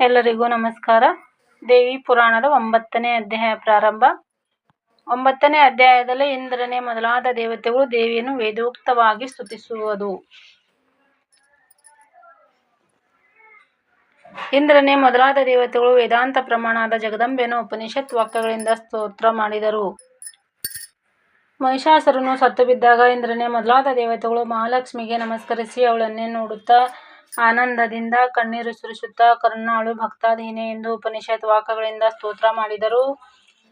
ಎಲ್ಲರಿಗೂ ನಮಸ್ಕಾರ. ದೇವಿ ಪುರಾಣದ ಒಂಬತ್ತನೇ ಅಧ್ಯಾಯ ಪ್ರಾರಂಭ. ಒಂಬತ್ತನೇ ಅಧ್ಯಾಯದಲ್ಲಿ ಇಂದ್ರನೇ ಮೊದಲಾದ ದೇವತೆಗಳು ದೇವಿಯನ್ನು ವೇದೋಕ್ತವಾಗಿ ಸ್ತುತಿಸುವುದು. ಇಂದ್ರನೇ ಮೊದಲಾದ ದೇವತೆಗಳು ವೇದಾಂತ ಪ್ರಮಾಣದ ಜಗದಂಬೆಯನ್ನು ಉಪನಿಷತ್ ವಾಕ್ಯಗಳಿಂದ ಸ್ತೋತ್ರ ಮಾಡಿದರು. ಮಹಿಷಾಸುರನು ಸತ್ತು ಬಿದ್ದಾಗ ಇಂದ್ರನೇ ಮೊದಲಾದ ದೇವತೆಗಳು ಮಹಾಲಕ್ಷ್ಮಿಗೆ ನಮಸ್ಕರಿಸಿ ಅವಳನ್ನೇ ನೋಡುತ್ತಾ ಆನಂದದಿಂದ ಕಣ್ಣೀರು ಸುರಿಸುತ್ತಾ ಕರುಣಾಳು ಭಕ್ತಾಧೀನೆ ಎಂದು ಉಪನಿಷತ್ ವಾಕ್ಯಗಳಿಂದ ಸ್ತೋತ್ರ ಮಾಡಿದರು.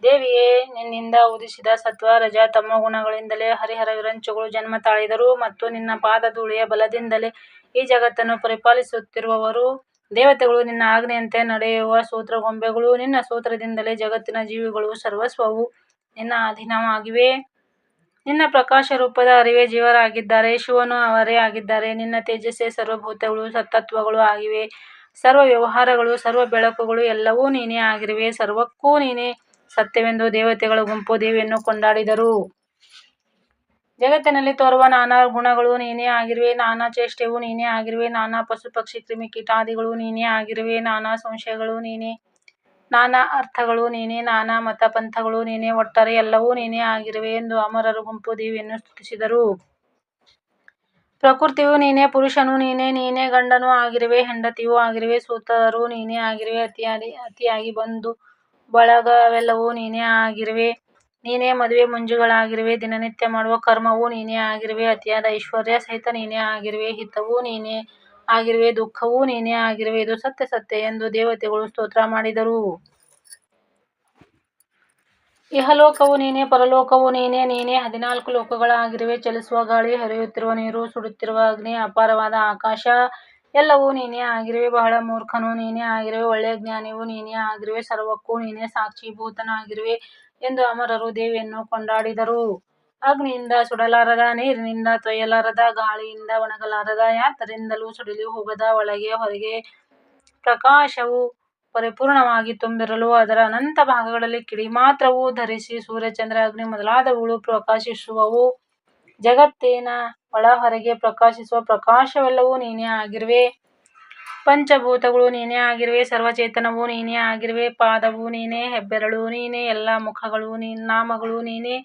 ದೇವಿಯೇ, ನಿನ್ನಿಂದ ಉದಿಸಿದ ಸತ್ವ ರಜ ತಮ್ಮ ಗುಣಗಳಿಂದಲೇ ಹರಿಹರ ವಿರಂಚುಗಳು ಜನ್ಮ ತಾಳಿದರು ಮತ್ತು ನಿನ್ನ ಪಾದಧೂಳಿಯ ಬಲದಿಂದಲೇ ಈ ಜಗತ್ತನ್ನು ಪರಿಪಾಲಿಸುತ್ತಿರುವವರು. ದೇವತೆಗಳು ನಿನ್ನ ಆಜ್ಞೆಯಂತೆ ನಡೆಯುವ ಸೂತ್ರಗೊಂಬೆಗಳು, ನಿನ್ನ ಸೂತ್ರದಿಂದಲೇ ಜಗತ್ತಿನ ಜೀವಿಗಳು ಸರ್ವಸ್ವವು ನಿನ್ನ ಅಧೀನವಾಗಿವೆ. ನಿನ್ನ ಪ್ರಕಾಶ ರೂಪದ ಅರಿವೇ ಜೀವರಾಗಿದ್ದಾರೆ. ಶಿವನು ಅವರೇ ಆಗಿದ್ದಾರೆ. ನಿನ್ನ ತೇಜಸ್ಸೇ ಸರ್ವಭೂತಗಳು ಸತ್ತತ್ವಗಳು ಆಗಿವೆ. ಸರ್ವ ವ್ಯವಹಾರಗಳು, ಸರ್ವ ಬೆಳಕುಗಳು ಎಲ್ಲವೂ ನೀನೇ ಆಗಿರುವೆ. ಸರ್ವಕ್ಕೂ ನೀನೇ ಸತ್ಯವೆಂದು ದೇವತೆಗಳ ಗುಂಪು ದೇವಿಯನ್ನು ಕೊಂಡಾಡಿದರು. ಜಗತ್ತಿನಲ್ಲಿ ತೋರುವ ನಾನಾ ಗುಣಗಳು ನೀನೇ ಆಗಿರುವೆ. ನಾನಾ ಚೇಷ್ಟೆಯೂ ನೀನೇ ಆಗಿರುವೆ. ನಾನಾ ಪಶು ಪಕ್ಷಿ ಕ್ರಿಮಿ ಕೀಟಾದಿಗಳು ನೀನೇ ಆಗಿರುವೆ. ನಾನಾ ಸಂಶಯಗಳು ನೀನೇ ನಾನಾ ಅರ್ಥಗಳು ನೀನೇ, ನಾನಾ ಮತ ಪಂಥಗಳು ನೀನೇ, ಒಟ್ಟಾರೆ ಎಲ್ಲವೂ ನೀನೇ ಆಗಿರುವೆ ಎಂದು ಅಮರರು ಗುಂಪು ದೇವಿಯನ್ನು ಸ್ತುತಿಸಿದರು. ಪ್ರಕೃತಿಯು ನೀನೇ, ಪುರುಷನು ನೀನೇ ನೀನೇ ಗಂಡನೂ ಆಗಿರುವೆ, ಹೆಂಡತಿಯೂ ಆಗಿರುವೆ ಸೂತರೂ ನೀನೇ ಆಗಿರುವೆ ಅತಿಯಾಗಿ ಅತಿಯಾಗಿ ಬಂದು ಬಳಗವೆಲ್ಲವೂ ನೀನೇ ಆಗಿರುವೆ. ನೀನೇ ಮದುವೆ ಮುಂಜುಗಳಾಗಿರುವೆ, ದಿನನಿತ್ಯ ಮಾಡುವ ಕರ್ಮವೂ ನೀನೇ ಆಗಿರುವೆ, ಅತಿಯಾದ ಐಶ್ವರ್ಯ ಸಹಿತ ನೀನೇ ಆಗಿರುವೆ, ಹಿತವೂ ನೀನೇ. ಆಗಿರುವೆ, ದುಃಖವೂ ನೀನೇ ಆಗಿರುವೆ, ಇದು ಸತ್ಯ ಸತ್ಯ ಎಂದು ದೇವತೆಗಳು ಸ್ತೋತ್ರ ಮಾಡಿದರು. ಇಹಲೋಕವು ನೀನೇ, ಪರಲೋಕವು ನೀನೇ ನೀನೇ ಹದಿನಾಲ್ಕು ಲೋಕಗಳಾಗಿರುವೆ, ಚಲಿಸುವ ಗಾಳಿ, ಹರಿಯುತ್ತಿರುವ ನೀರು, ಸುಡುತ್ತಿರುವ ಅಗ್ನಿ, ಅಪಾರವಾದ ಆಕಾಶ, ಎಲ್ಲವೂ ನೀನೇ ಆಗಿರುವೆ, ಬಹಳ ಮೂರ್ಖನು ನೀನೇ ಆಗಿರುವೆ, ಒಳ್ಳೆಯ ಜ್ಞಾನಿಯು ನೀನೇ ಆಗಿರುವೆ, ಸರ್ವಕ್ಕೂ ನೀನೇ ಸಾಕ್ಷೀಭೂತನಾಗಿರುವೆ ಎಂದು ಅಮರರು ದೇವಿಯನ್ನು ಕೊಂಡಾಡಿದರು. ಅಗ್ನಿಯಿಂದ ಸುಡಲಾರದ, ನೀರಿನಿಂದ ತೊಯ್ಯಲಾರದ, ಗಾಳಿಯಿಂದ ಒಣಗಲಾರದ ಯಾತರಿಂದಲೂ ಸುಡಿಲು ಹೋಗದ ಒಳಗೆ ಹೊರಗೆ ಪ್ರಕಾಶವು ಪರಿಪೂರ್ಣವಾಗಿ ತುಂಬಿರಲು ಅದರ ಅನಂತ ಭಾಗಗಳಲ್ಲಿ ಕಿಡಿ ಮಾತ್ರವೂ ಧರಿಸಿ ಸೂರ್ಯಚಂದ್ರ ಅಗ್ನಿ ಮೊದಲಾದವುಗಳು ಪ್ರಕಾಶಿಸುವವು. ಜಗತ್ತೇನ ಒಳ ಹೊರಗೆ ಪ್ರಕಾಶಿಸುವ ಪ್ರಕಾಶವೆಲ್ಲವೂ ನೀನೇ ಆಗಿರುವೆ. ಪಂಚಭೂತಗಳು ನೀನೇ ಆಗಿರುವೆ, ಸರ್ವಚೇತನವು ನೀನೇ ಆಗಿರುವೆ, ಪಾದವು ನೀನೇ, ಹೆಬ್ಬೆರಳು ನೀನೇ, ಎಲ್ಲ ಮುಖಗಳು ನಾಮಗಳು ನೀನೇ.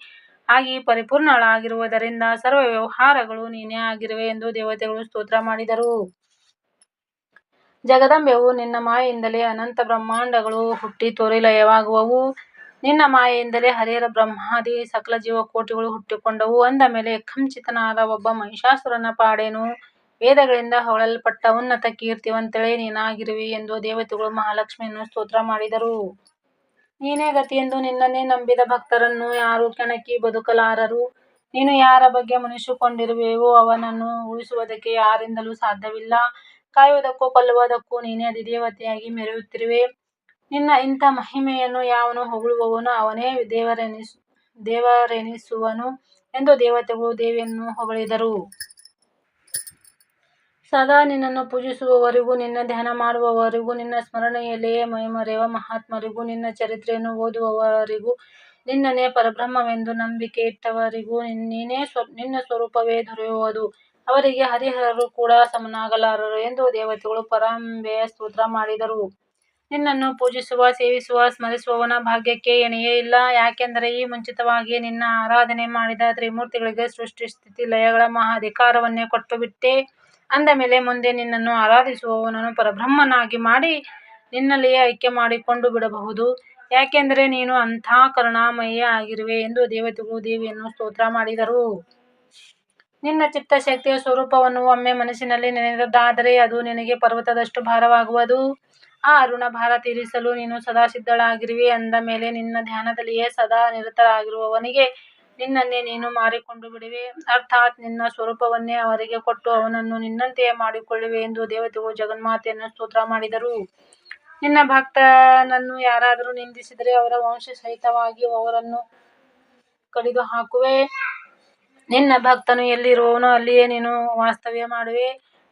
ಆಗಿ ಪರಿಪೂರ್ಣಳಾಗಿರುವುದರಿಂದ ಸರ್ವ ವ್ಯವಹಾರಗಳು ನೀನೇ ಆಗಿರುವೆ ಎಂದು ದೇವತೆಗಳು ಸ್ತೋತ್ರ ಮಾಡಿದರು. ಜಗದಂಬೆಯು ನಿನ್ನ ಮಾಯೆಯಿಂದಲೇ ಅನಂತ ಬ್ರಹ್ಮಾಂಡಗಳು ಹುಟ್ಟಿ ತೋರಿಲಯವಾಗುವವು. ನಿನ್ನ ಮಾಯೆಯಿಂದಲೇ ಹರಿಹರ ಬ್ರಹ್ಮಾದಿ ಸಕಲ ಜೀವಕೋಟಿಗಳು ಹುಟ್ಟಿಕೊಂಡವು. ಅಂದ ಮೇಲೆ ಖಂಚಿತನಾದ ಒಬ್ಬ ಮಹಿಷಾಸುರನ ಪಾಡೇನು? ವೇದಗಳಿಂದ ಹೊಗಳಲ್ಪಟ್ಟ ಉನ್ನತ ಕೀರ್ತಿವಂತಳೇ ನೀನಾಗಿರುವೆ ಎಂದು ದೇವತೆಗಳು ಮಹಾಲಕ್ಷ್ಮಿಯನ್ನು ಸ್ತೋತ್ರ ಮಾಡಿದರು. ನೀನೇ ಗತಿಯೆಂದು ನಿನ್ನನ್ನೇ ನಂಬಿದ ಭಕ್ತರನ್ನು ಯಾರು ಕೆಣಕಿ ಬದುಕಲಾರರು? ನೀನು ಯಾರ ಬಗ್ಗೆ ಮುನಿಸಿಕೊಂಡಿರುವೆಯೋ ಅವನನ್ನು ಉಳಿಸುವುದಕ್ಕೆ ಯಾರಿಂದಲೂ ಸಾಧ್ಯವಿಲ್ಲ. ಕಾಯುವುದಕ್ಕೂ ಕೊಲ್ಲುವುದಕ್ಕೂ ನೀನೇ ಅಧಿದೇವತೆಯಾಗಿ ಮೆರೆಯುತ್ತಿರುವೆ. ನಿನ್ನ ಇಂಥ ಮಹಿಮೆಯನ್ನು ಯಾವನು ಹೊಗಳುವವನು? ಅವನೇ ದೇವರೆನಿಸು, ದೇವರೆನಿಸುವನು ಎಂದು ದೇವತೆಗಳು ದೇವಿಯನ್ನು ಹೊಗಳಿದರು. ಸದಾ ನಿನ್ನನ್ನು ಪೂಜಿಸುವವರಿಗೂ, ನಿನ್ನ ಧ್ಯಾನ ಮಾಡುವವರಿಗೂ, ನಿನ್ನ ಸ್ಮರಣೆಯಲ್ಲಿಯೇ ಮೈಮರೆಯುವ ಮಹಾತ್ಮರಿಗೂ, ನಿನ್ನ ಚರಿತ್ರೆಯನ್ನು ಓದುವವರಿಗೂ ನಿನ್ನನೇ ಪರಬ್ರಹ್ಮವೆಂದು ನಂಬಿಕೆ ಇಟ್ಟವರಿಗೂ ನೀನೇ ನಿನ್ನ ಸ್ವರೂಪವೇ ದೊರೆಯುವುದು. ಅವರಿಗೆ ಹರಿಹರರು ಕೂಡ ಸಮನಾಗಲಾರರು ಎಂದು ದೇವತೆಗಳು ಪರಂಬೆಯ ಸ್ತೋತ್ರ ಮಾಡಿದರು. ನಿನ್ನನ್ನು ಪೂಜಿಸುವ, ಸೇವಿಸುವ, ಸ್ಮರಿಸುವವನ ಭಾಗ್ಯಕ್ಕೆ ಎಣೆಯೇ ಇಲ್ಲ. ಯಾಕೆಂದರೆ ಈ ಮುಂಚಿತವಾಗಿ ನಿನ್ನ ಆರಾಧನೆ ಮಾಡಿದ ತ್ರಿಮೂರ್ತಿಗಳಿಗೆ ಸೃಷ್ಟಿ ಸ್ಥಿತಿ ಲಯಗಳ ಮಹಾ ಅಧಿಕಾರವನ್ನೇ ಕೊಟ್ಟುಬಿಟ್ಟೆ. ಅಂದ ಮೇಲೆ ಮುಂದೆ ನಿನ್ನನ್ನು ಆರಾಧಿಸುವವನನ್ನು ಪರಬ್ರಹ್ಮನಾಗಿ ಮಾಡಿ ನಿನ್ನಲ್ಲಿಯೇ ಐಕ್ಯ ಮಾಡಿಕೊಂಡು ಬಿಡಬಹುದು. ಯಾಕೆಂದರೆ ನೀನು ಅಂಥ ಕರುಣಾಮಯ ಆಗಿರುವೆ ಎಂದು ದೇವತೆಗಳು ದೇವಿಯನ್ನು ಸ್ತೋತ್ರ ಮಾಡಿದರು. ನಿನ್ನ ಚಿತ್ತಶಕ್ತಿಯ ಸ್ವರೂಪವನ್ನು ಒಮ್ಮೆ ಮನಸ್ಸಿನಲ್ಲಿ ನೆನೆದದ್ದಾದರೆ ಅದು ನಿನಗೆ ಪರ್ವತದಷ್ಟು ಭಾರವಾಗುವುದು. ಆ ಅರುಣ ಭಾರ ತೀರಿಸಲು ನೀನು ಸದಾ ಸಿದ್ಧಳಾಗಿರುವೆ ಅಂದ ಮೇಲೆ ನಿನ್ನ ಧ್ಯಾನದಲ್ಲಿಯೇ ಸದಾ ನಿರತರಾಗಿರುವವನಿಗೆ ನಿನ್ನನ್ನೇ ನೀನು ಮಾರಿಕೊಂಡು ಬಿಡುವೆ. ಅರ್ಥಾತ್ ನಿನ್ನ ಸ್ವರೂಪವನ್ನೇ ಅವರಿಗೆ ಕೊಟ್ಟು ಅವನನ್ನು ನಿನ್ನಂತೆಯೇ ಮಾಡಿಕೊಳ್ಳುವೆ ಎಂದು ದೇವತೆಗಳು ಜಗನ್ಮಾತೆಯನ್ನು ಸ್ತೋತ್ರ ಮಾಡಿದರು. ನಿನ್ನ ಭಕ್ತನನ್ನು ಯಾರಾದರೂ ನಿಂದಿಸಿದರೆ ಅವರ ವಂಶ ಸಹಿತವಾಗಿ ಅವರನ್ನು ಕಡಿದು ಹಾಕುವೆ ನಿನ್ನ ಭಕ್ತನು ಎಲ್ಲಿರುವವನು ಅಲ್ಲಿಯೇ ನೀನು ವಾಸ್ತವ್ಯ ಮಾಡುವೆ.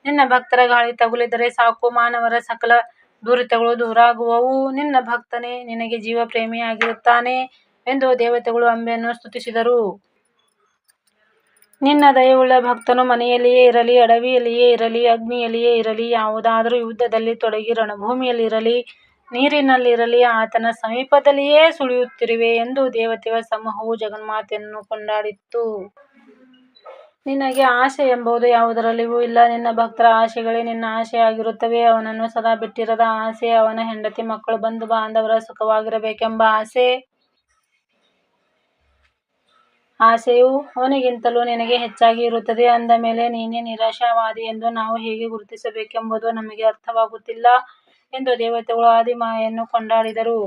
ನಿನ್ನ ಭಕ್ತರ ಗಾಳಿ ತಗುಲಿದರೆ ಸಾಕು, ಮಾನವರ ಸಕಲ ದುರಿತಗಳು ದೂರಾಗುವವು. ನಿನ್ನ ಭಕ್ತನೇ ನಿನಗೆ ಜೀವ ಪ್ರೇಮಿಯಾಗಿರುತ್ತಾನೆ ಎಂದು ದೇವತೆಗಳು ಅಂಬೆಯನ್ನು ಸ್ತುತಿಸಿದರು. ನಿನ್ನ ದಯವುಳ್ಳ ಭಕ್ತನು ಮನೆಯಲ್ಲಿಯೇ ಇರಲಿ, ಅಡವಿಯಲ್ಲಿಯೇ ಇರಲಿ, ಅಗ್ನಿಯಲ್ಲಿಯೇ ಇರಲಿ, ಯಾವುದಾದರೂ ಯುದ್ಧದಲ್ಲಿ ತೊಡಗಿ ರಣಭೂಮಿಯಲ್ಲಿರಲಿ, ನೀರಿನಲ್ಲಿರಲಿ, ಆತನ ಸಮೀಪದಲ್ಲಿಯೇ ಸುಳಿಯುತ್ತಿರುವೆ ಎಂದು ದೇವತೆಗಳ ಸಮೂಹವು ಜಗನ್ಮಾತೆಯನ್ನು ಕೊಂಡಾಡಿತ್ತು. ನಿನಗೆ ಆಸೆ ಎಂಬುದು ಯಾವುದರಲ್ಲಿಯೂ ಇಲ್ಲ. ನಿನ್ನ ಭಕ್ತರ ಆಸೆಗಳೇ ನಿನ್ನ ಆಸೆಯಾಗಿರುತ್ತವೆ. ಅವನನ್ನು ಸದಾ ಬಿಟ್ಟಿರದ ಆಸೆ ಅವನ ಹೆಂಡತಿ ಮಕ್ಕಳು ಬಂಧು ಬಾಂಧವರ ಸುಖವಾಗಿರಬೇಕೆಂಬ ಆಸೆ. ಆಸೆಯು ಅವನಿಗಿಂತಲೂ ನಿನಗೆ ಹೆಚ್ಚಾಗಿ ಇರುತ್ತದೆ ಅಂದ ಮೇಲೆ, ನೀನೇ ನಿರಾಶಾವಾದಿ ಎಂದು ನಾವು ಹೇಗೆ ಗುರುತಿಸಬೇಕೆಂಬುದು ನಮಗೆ ಅರ್ಥವಾಗುತ್ತಿಲ್ಲ ಎಂದು ದೇವತೆಗಳು ಆದಿಮಾಯೆಯನ್ನು ಕೊಂಡಾಡಿದರು.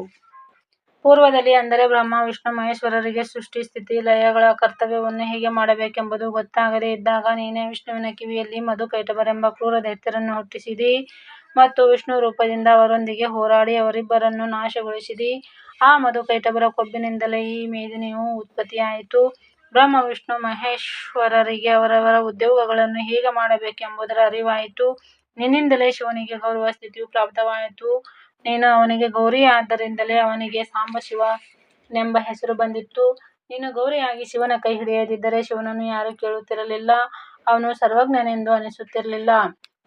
ಪೂರ್ವದಲ್ಲಿ ಅಂದರೆ ಬ್ರಹ್ಮ, ವಿಷ್ಣು, ಮಹೇಶ್ವರರಿಗೆ ಸೃಷ್ಟಿ, ಸ್ಥಿತಿ, ಲಯಗಳ ಕರ್ತವ್ಯವನ್ನು ಹೇಗೆ ಮಾಡಬೇಕೆಂಬುದು ಗೊತ್ತಾಗದೇ ಇದ್ದಾಗ, ನೀನೇ ವಿಷ್ಣುವಿನ ಕಿವಿಯಲ್ಲಿ ಮಧುಕೈಟಭರೆಂಬ ಕ್ರೂರ ದೈತ್ಯರನ್ನು ಹುಟ್ಟಿಸಿದಿ ಮತ್ತು ವಿಷ್ಣು ರೂಪದಿಂದ ಅವರೊಂದಿಗೆ ಹೋರಾಡಿ ಅವರಿಬ್ಬರನ್ನು ನಾಶಗೊಳಿಸಿದಿ. ಆ ಮಧುಕೈಟಭರ ಕೊಬ್ಬಿನಿಂದಲೇ ಈ ಮೇದಿನಿಯು ಉತ್ಪತ್ತಿಯಾಯಿತು. ಬ್ರಹ್ಮ, ವಿಷ್ಣು, ಮಹೇಶ್ವರರಿಗೆ ಅವರವರ ಉದ್ಯೋಗಗಳನ್ನು ಹೇಗೆ ಮಾಡಬೇಕೆಂಬುದರ ಅರಿವಾಯಿತು. ನಿನ್ನಿಂದಲೇ ಶಿವನಿಗೆ ಗೌರವ ಸ್ಥಿತಿಯು ಪ್ರಾಪ್ತವಾಯಿತು. ನೀನು ಅವನಿಗೆ ಗೌರಿ ಆದ್ದರಿಂದಲೇ ಅವನಿಗೆ ಸಾಂಬಶಿವನೆಂಬ ಹೆಸರು ಬಂದಿತ್ತು. ನೀನು ಗೌರಿಯಾಗಿ ಶಿವನ ಕೈ ಹಿಡಿಯದಿದ್ದರೆ ಶಿವನನ್ನು ಯಾರೂ ಕೇಳುತ್ತಿರಲಿಲ್ಲ. ಅವನು ಸರ್ವಜ್ಞನೆಂದು ಅನಿಸುತ್ತಿರಲಿಲ್ಲ.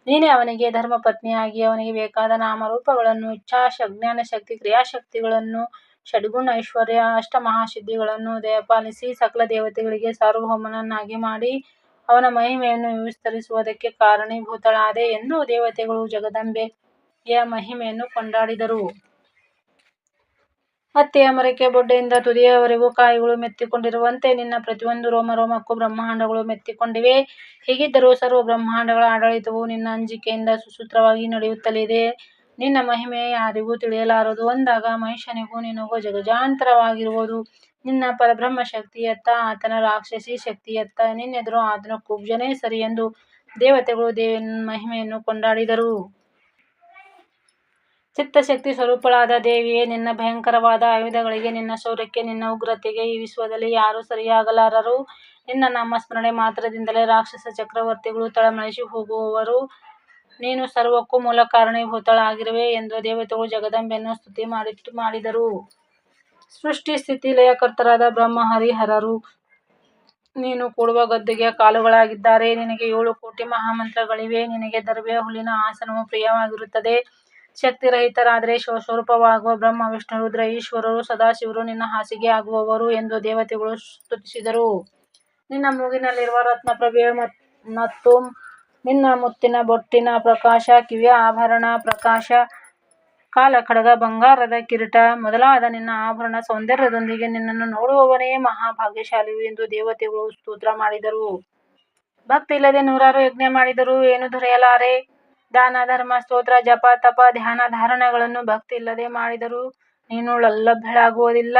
ನೀನೇ ಅವನಿಗೆ ಧರ್ಮಪತ್ನಿಯಾಗಿ, ಅವನಿಗೆ ಬೇಕಾದ ನಾಮರೂಪಗಳನ್ನು ಇಚ್ಛಾಶಕ್ತಿ ಜ್ಞಾನಶಕ್ತಿ ಕ್ರಿಯಾಶಕ್ತಿಗಳನ್ನು, ಷಡ್ಗುಣ ಐಶ್ವರ್ಯ, ಅಷ್ಟಮಹಾಸಿದ್ಧಿಗಳನ್ನು ದಯಪಾಲಿಸಿ ಸಕಲ ದೇವತೆಗಳಿಗೆ ಸಾರ್ವಭೌಮನನ್ನಾಗಿ ಮಾಡಿ ಅವನ ಮಹಿಮೆಯನ್ನು ವಿಸ್ತರಿಸುವುದಕ್ಕೆ ಕಾರಣೀಭೂತಳಾದೆ ಎಂದು ದೇವತೆಗಳು ಜಗದಂಬೆಯ ಮಹಿಮೆಯನ್ನು ಕೊಂಡಾಡಿದರು. ಹತ್ಯೆಯ ಮರಕ್ಕೆ ಬೊಡ್ಡೆಯಿಂದ ತುದಿಯವರೆಗೂ ಕಾಯಿಗಳು ಮೆತ್ತಿಕೊಂಡಿರುವಂತೆ ನಿನ್ನ ಪ್ರತಿಯೊಂದು ರೋಮರೋಮಕ್ಕೂ ಬ್ರಹ್ಮಾಂಡಗಳು ಮೆತ್ತಿಕೊಂಡಿವೆ. ಹೀಗಿದ್ದರೂ ಸರ್ವ ಬ್ರಹ್ಮಾಂಡಗಳ ಆಡಳಿತವು ನಿನ್ನ ಅಂಜಿಕೆಯಿಂದ ಸುಸೂತ್ರವಾಗಿ ನಡೆಯುತ್ತಲಿದೆ. ನಿನ್ನ ಮಹಿಮೆ ಯಾರಿಗೂ ತಿಳಿಯಲಾರದು ಅಂದಾಗ ಮಹಿಷನಿಗೂ ನಿನಗೂ ಜಗಜಾಂತರವಾಗಿರುವುದು ನಿನ್ನ ಪರಬ್ರಹ್ಮ ಶಕ್ತಿಯತ್ತ ಆತನ ರಾಕ್ಷಸಿ ಶಕ್ತಿಯತ್ತ ನಿನ್ನೆದುರು ಆತನ ಕುಬ್ಜನೇ ಸರಿ ಎಂದು ದೇವತೆಗಳು ದೇವನ ಮಹಿಮೆಯನ್ನು ಕೊಂಡಾಡಿದರು. ಚಿತ್ತಶಕ್ತಿ ಸ್ವರೂಪಳಾದ ದೇವಿಯೇ, ನಿನ್ನ ಭಯಂಕರವಾದ ಆಯುಧಗಳಿಗೆ, ನಿನ್ನ ಶೌರ್ಯಕ್ಕೆ, ನಿನ್ನ ಉಗ್ರತೆಗೆ ಈ ವಿಶ್ವದಲ್ಲಿ ಯಾರೂ ಸರಿಯಾಗಲಾರರು. ನಿನ್ನ ನಾಮಸ್ಮರಣೆ ಮಾತ್ರದಿಂದಲೇ ರಾಕ್ಷಸ ಚಕ್ರವರ್ತಿಗಳು ತಳಮಳಿಸಿ ಹೋಗುವವರು ನೀನು ಸರ್ವಕ್ಕೂ ಮೂಲ ಕಾರಣೀಭೂತಳಾಗಿರುವೆ ಎಂದು ದೇವತೆಗಳು ಜಗದಂಬೆಯನ್ನು ಸ್ತುತಿ ಮಾಡಿದರು. ಸೃಷ್ಟಿ ಸ್ಥಿತಿ ಲಯಕರ್ತರಾದ ಬ್ರಹ್ಮ ಹರಿಹರರು, ನೀನು ಕೂಡುವ ಗದ್ದುಗೆಯ ಕಾಲುಗಳಾಗಿದ್ದಾರೆ ನಿನಗೆ ಏಳು ಕೋಟಿ ಮಹಾಮಂತ್ರಗಳಿವೆ ನಿನಗೆ ದರ್ಬೆಯ ಹುಲ್ಲಿನ ಆಸನವು ಪ್ರಿಯವಾಗಿರುತ್ತದೆ ಶಕ್ತಿರಹಿತರಾದರೆ ಶಿವಸ್ವರೂಪವಾಗುವ ಬ್ರಹ್ಮ, ವಿಷ್ಣು, ರುದ್ರ, ಈಶ್ವರರು ಸದಾಶಿವರು ನಿನ್ನ ಹಾಸಿಗೆ ಆಗುವವರು ಎಂದು ದೇವತೆಗಳು ಸ್ತುತಿಸಿದರು. ನಿನ್ನ ಮೂಗಿನಲ್ಲಿರುವ ರತ್ನಪ್ರಭೆಯ ಮತ್ತು ನಿನ್ನ ಮುತ್ತಿನ ಬೊಟ್ಟಿನ ಪ್ರಕಾಶ, ಕಿವಿಯ ಆಭರಣ ಪ್ರಕಾಶ, ಕಾಲ ಖಡಗ, ಬಂಗಾರದ ಕಿರೀಟ ಮೊದಲಾದ ನಿನ್ನ ಆಭರಣ ಸೌಂದರ್ಯದೊಂದಿಗೆ ನಿನ್ನನ್ನು ನೋಡುವವನೇ ಮಹಾಭಾಗ್ಯಶಾಲಿಯು ಎಂದು ದೇವತೆಗಳು ಸ್ತೋತ್ರ ಮಾಡಿದರು. ಭಕ್ತಿ ಇಲ್ಲದೆ ನೂರಾರು ಯಜ್ಞ ಮಾಡಿದರೂ ಏನು ದೊರೆಯಲಾರೆ ದಾನ, ಧರ್ಮ, ಸ್ತೋತ್ರ, ಜಪ, ತಪ, ಧ್ಯಾನ, ಧಾರಣೆಗಳನ್ನು ಭಕ್ತಿಯಿಲ್ಲದೆ ಮಾಡಿದರೂ ನೀನು ಲಭ್ಯಳಾಗುವುದಿಲ್ಲ.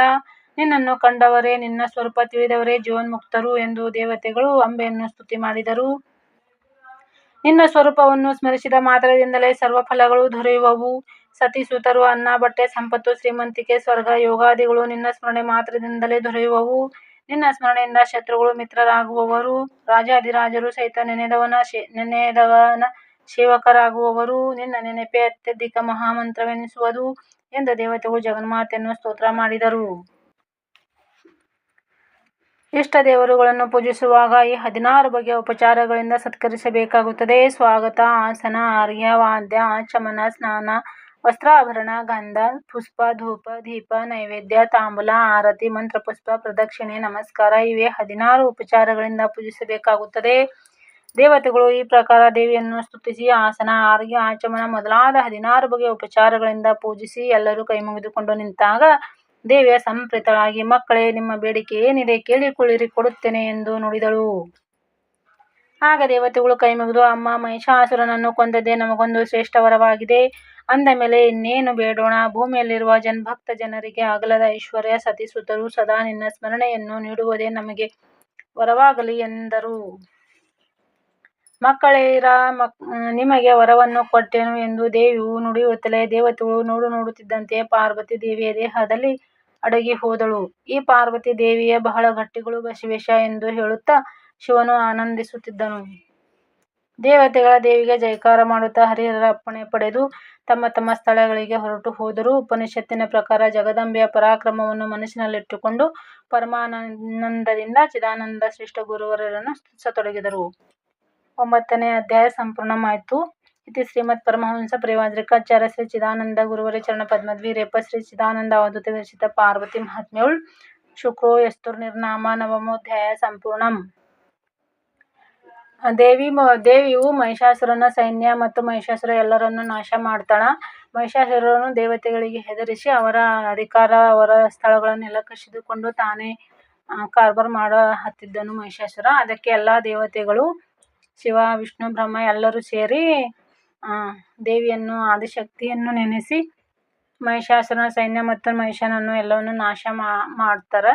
ನಿನ್ನನ್ನು ಕಂಡವರೇ, ನಿನ್ನ ಸ್ವರೂಪ ತಿಳಿದವರೇ ಜೀವನ್ಮುಕ್ತರು ಎಂದು ದೇವತೆಗಳು ಅಂಬೆಯನ್ನು ಸ್ತುತಿ ಮಾಡಿದರು. ನಿನ್ನ ಸ್ವರೂಪವನ್ನು ಸ್ಮರಿಸಿದ ಮಾತ್ರದಿಂದಲೇ ಸರ್ವ ಫಲಗಳು ದೊರೆಯುವವು ಸತಿಸುತರು ಅನ್ನ, ಬಟ್ಟೆ, ಸಂಪತ್ತು, ಶ್ರೀಮಂತಿಕೆ, ಸ್ವರ್ಗ, ಯೋಗಾದಿಗಳು ನಿನ್ನ ಸ್ಮರಣೆ ಮಾತ್ರದಿಂದಲೇ ದೊರೆಯುವವು. ನಿನ್ನ ಸ್ಮರಣೆಯಿಂದ ಶತ್ರುಗಳು ಮಿತ್ರರಾಗುವವರು ರಾಜಾಧಿರಾಜರು ಸಹಿತ ನೆನೆದವನ ಸೇವಕರಾಗುವರು ನಿನ್ನ ನೆನಪೇ ಅತ್ಯಧಿಕ ಮಹಾಮಂತ್ರವೆನಿಸುವುದು ಎಂದು ದೇವತೆಗಳು ಜಗನ್ಮಾತೆಯನ್ನು ಸ್ತೋತ್ರ ಮಾಡಿದರು. ಇಷ್ಟ ದೇವರುಗಳನ್ನು ಪೂಜಿಸುವಾಗ ಈ ಹದಿನಾರು ಬಗೆಯ ಉಪಚಾರಗಳಿಂದ ಸತ್ಕರಿಸಬೇಕಾಗುತ್ತದೆ ಸ್ವಾಗತ, ಆಸನ, ಆರ್ಯ, ವಾದ್ಯ ಆಚಮನ ಸ್ನಾನ, ವಸ್ತ್ರಾಭರಣ, ಗಂಧ, ಪುಷ್ಪ, ಧೂಪ, ದೀಪ, ನೈವೇದ್ಯ, ತಾಂಬೂಲ, ಆರತಿ, ಮಂತ್ರಪುಷ್ಪ, ಪ್ರದಕ್ಷಿಣೆ, ನಮಸ್ಕಾರ ಇವೆ ಹದಿನಾರು ಉಪಚಾರಗಳಿಂದ ಪೂಜಿಸಬೇಕಾಗುತ್ತದೆ. ದೇವತೆಗಳು ಈ ಪ್ರಕಾರ ದೇವಿಯನ್ನು ಸ್ತುತಿಸಿ, ಆಸನ ಆರೋಗ್ಯ ಆಚಮನ ಮೊದಲಾದ ಹದಿನಾರು ಬಗೆಯ ಉಪಚಾರಗಳಿಂದ ಪೂಜಿಸಿ ಎಲ್ಲರೂ ಕೈಮುಗಿದುಕೊಂಡು ನಿಂತಾಗ ದೇವಿಯ ಸಂಪ್ರಿತಳಾಗಿ, ಮಕ್ಕಳೇ, ನಿಮ್ಮ ಬೇಡಿಕೆ ಏನಿದೆ ಕೇಳಿಕೊಳ್ಳಿರಿ ಕೊಡುತ್ತೇನೆ ಎಂದು ನುಡಿದಳು. ಆಗ ದೇವತೆಗಳು ಕೈಮುಗಿದು, ಅಮ್ಮ, ಮಹಿಷಾಸುರನನ್ನು ಕೊಂದದ್ದೇ ನಮಗೊಂದು ಶ್ರೇಷ್ಠ ವರವಾಗಿದೆ ಅಂದ ಮೇಲೆ, ಇನ್ನೇನು ಬೇಡೋಣ ಭೂಮಿಯಲ್ಲಿರುವ ಭಕ್ತಜನರಿಗೆ ಅಗಲದ ಐಶ್ವರ್ಯ, ಸತಿಸುತರು ಸದಾ ನಿನ್ನ ಸ್ಮರಣೆಯನ್ನು ನೀಡುವುದೇ ನಮಗೆ ವರವಾಗಲಿ ಎಂದರು. ಮಕ್ಕಳಿರ ನಿಮಗೆ ವರವನ್ನು ಕೊಟ್ಟೆನು ಎಂದು ದೇವಿಯು ನುಡಿಯುತ್ತಲೇ ದೇವತೆಗಳು ನೋಡು ನೋಡುತ್ತಿದ್ದಂತೆ ಪಾರ್ವತಿ ದೇವಿಯ ದೇಹದಲ್ಲಿ ಅಡಗಿಹೋದಳು. ಈ ಪಾರ್ವತಿ ದೇವಿಯ ಬಹಳ ಗಟ್ಟಿಗಳು ಬಸವೇಶ ಎಂದು ಹೇಳುತ್ತಾ ಶಿವನು ಆನಂದಿಸುತ್ತಿದ್ದನು. ದೇವತೆಗಳ ದೇವಿಗೆ ಜಯಕಾರ ಮಾಡುತ್ತಾ ಹರಿಹರ ಅಪ್ಪಣೆ ಪಡೆದು ತಮ್ಮ ತಮ್ಮ ಸ್ಥಳಗಳಿಗೆ ಹೊರಟು ಹೋದರು. ಉಪನಿಷತ್ತಿನ ಪ್ರಕಾರ ಜಗದಂಬೆಯ ಪರಾಕ್ರಮವನ್ನು ಮನಸ್ಸಿನಲ್ಲಿಟ್ಟುಕೊಂಡು ಪರಮಾನಂದದಿಂದ ಚಿದಾನಂದ ಶ್ರೇಷ್ಠ ಗುರುವರರನ್ನು ಸ್ತುತಿಸತೊಡಗಿದರು. ಒಂಬತ್ತನೇ ಅಧ್ಯಾಯ ಸಂಪೂರ್ಣವಾಯಿತು. ಇತಿ ಶ್ರೀಮತ್ ಪರಮಹಂಸ ಪರಿವ್ರಾಜಕಾಚಾರ್ಯ ಶ್ರೀ ಚಿದಾನಂದ ಗುರುವರ ಚರಣ ಪದ್ಮದ್ವಿ ರೇಪ ಶ್ರೀ ಚಿದಾನಂದ ಅವಧೂತ ವಿರಚಿತ ಪಾರ್ವತಿ ಮಹಾತ್ಮ್ಯೌಳ್ ಶುಕ್ರೋ ಯಸ್ತುರ್ನಿರ್ನಾಮ ನವಮೋಧ್ಯಾಯ ಸಂಪೂರ್ಣಂ. ದೇವಿಯು ಮಹಿಷಾಸುರನ ಸೈನ್ಯ ಮತ್ತು ಮಹಿಷಾಸುರ ಎಲ್ಲರನ್ನು ನಾಶ ಮಾಡ್ತಾಳ. ಮಹಿಷಾಸುರನು ದೇವತೆಗಳಿಗೆ ಹೆದರಿಸಿ ಅವರ ಅಧಿಕಾರ, ಅವರ ಸ್ಥಳಗಳನ್ನೆಲ್ಲ ಕಸಿದುಕೊಂಡು ತಾನೇ ಕಾರ್ಬಾರ್ ಮಾಡ ಹತ್ತಿದ್ದನು ಮಹಿಷಾಸುರ. ಅದಕ್ಕೆ ಎಲ್ಲಾ ದೇವತೆಗಳು ಶಿವ, ವಿಷ್ಣು, ಬ್ರಹ್ಮ ಎಲ್ಲರೂ ಸೇರಿ ದೇವಿಯನ್ನು, ಆದಿಶಕ್ತಿಯನ್ನು ನೆನೆಸಿ, ಮಹಿಷಾಸುರನ ಸೈನ್ಯ ಮತ್ತು ಮಹಿಷನನ್ನು ಎಲ್ಲವನ್ನು ನಾಶ ಮಾಡ್ತಾರ.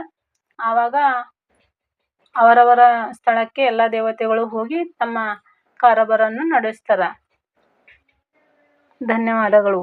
ಆವಾಗ ಅವರವರ ಸ್ಥಳಕ್ಕೆ ಎಲ್ಲಾ ದೇವತೆಗಳು ಹೋಗಿ ತಮ್ಮ ಕಾರಬಾರನ್ನು ನಡೆಸ್ತಾರೆ ಧನ್ಯವಾದಗಳು.